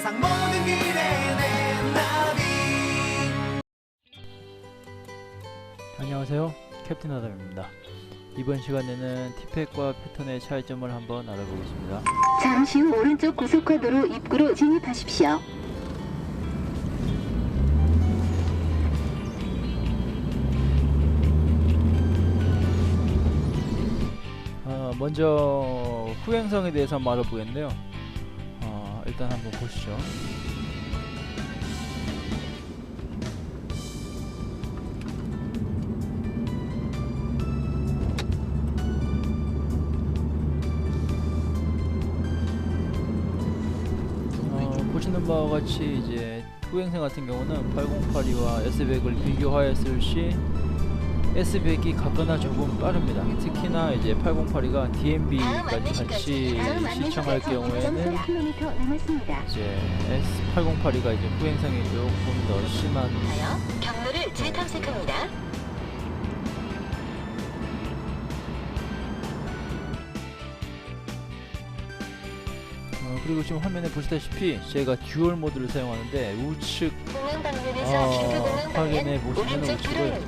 세상 모든 길에 내 나비. 안녕하세요. 캡틴 아담입니다. 이번 시간에는 티팩과 패턴의 차이점을 한번 알아보겠습니다. 잠시 후 오른쪽 고속화도로 입구로 진입하십시오. 어, 먼저 후행성에 대해서 한번 알아보겠는데요 어, 일단 한번 보시죠. 어, 보시는 바와 같이 이제 후행성 같은 경우는 808와 S100을 비교하였을 시 S100이 같거나 조금 빠릅니다. 특히나 이제 808가 DMB까지 같이 시청할 경우에는 3km 남았습니다. 이제 S808이가 이제 후행성이 조금 더 심한 경로를 재탐색합니다. 어, 그리고 지금 화면에 보시다시피 제가 듀얼 모드를 사용하는데 우측 어, 확인해 보시면 우측을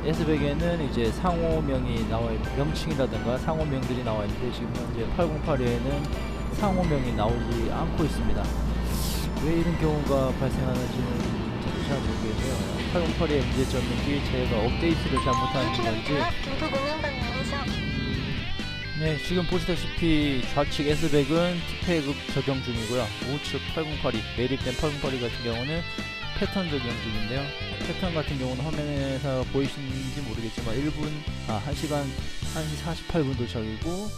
도로입니다. 어, S100에는 이제 상호명이 나와 있, 명칭이라든가 상호명들이 나와 있는데 지금 현재 808에는 상호명이 나오지 않고 있습니다. 왜 이런 경우가 발생하는지는 잘 모르겠네요. 808의 문제점인지 제가 업데이트를 잘못한 건지 4km 앞 김포 공항 방면에서 네, 지금 보시다시피 좌측 S100은 티팩 적용 중이고요. 우측 8082, 매립된 8082 같은 경우는 패턴 적용 중인데요. 패턴 같은 경우는 화면에서 보이시는지 모르겠지만 1분, 아, 1시간 1시 48분 도착이고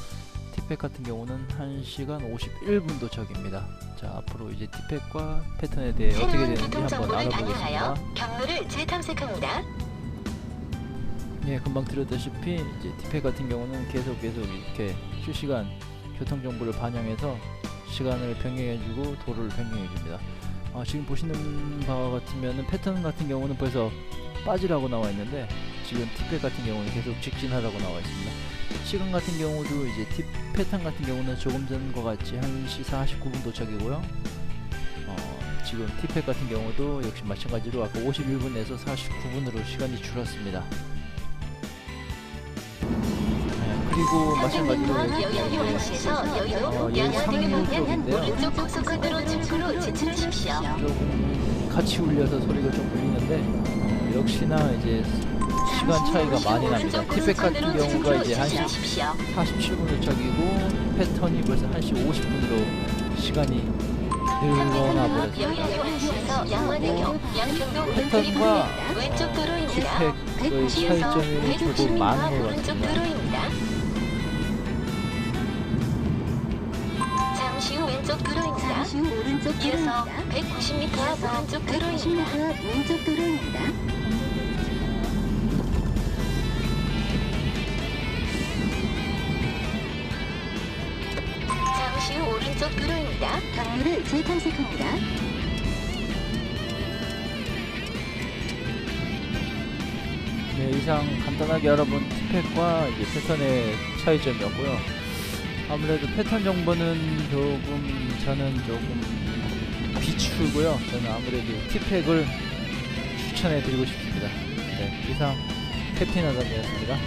티팩 같은 경우는 1시간 51분 도착입니다. 자, 앞으로 이제 티팩과 패턴에 대해 어떻게 되는지 한번 알아보겠습니다. 경로를 재탐색합니다. 예, 금방 들었다시피 이제 티팩 같은 경우는 계속 계속 이렇게 실시간 교통 정보를 반영해서 시간을 변경해주고 도로를 변경해줍니다. 아, 지금 보시는 바와 같으면은 패턴 같은 경우는 벌써 빠지라고 나와 있는데 지금 티팩 같은 경우는 계속 직진하라고 나와 있습니다. 시간 같은 경우도 이제 티 패턴 같은 경우는 조금 전과 같이 1시 49분 도착이고요. 어, 지금 티팩 같은 경우도 역시 마찬가지로 아까 51분에서 49분으로 시간이 줄었습니다. 네, 그리고 마찬가지로 여기 여의도 어, 방면 쪽인데요. 오른쪽 진출 하십시오. 조금 같이 울려서 소리가 좀 울리는데 어, 역시나 이제 시간 차이가 많이 납니다. 티백 같은 경우가 이제 1시 진출하십시오. 47분 도착이고 패턴이 벌써 1시 50분으로 시간이 늘어나 버렸습니다. 패턴과 왼쪽 도로입니다. 티팩의 차이점이 조금 많은 것 같습니다. 도로입니다. 잠시 후 왼쪽 도로입니다. 이어서 도로입니다. 190m 앞 오른쪽 도로입니다. 190m 앞 왼쪽 도로입니다. 잠시 후 오른쪽 도로입니다. 경로를 재탐색합니다. 네, 이상 간단하게 알아본 티팩과 이제 패턴의 차이점이었고요. 아무래도 패턴 정보는 조금 저는 조금 비추고요. 저는 아무래도 티팩을 추천해 드리고 싶습니다. 네, 이상 캡틴 아담이었습니다.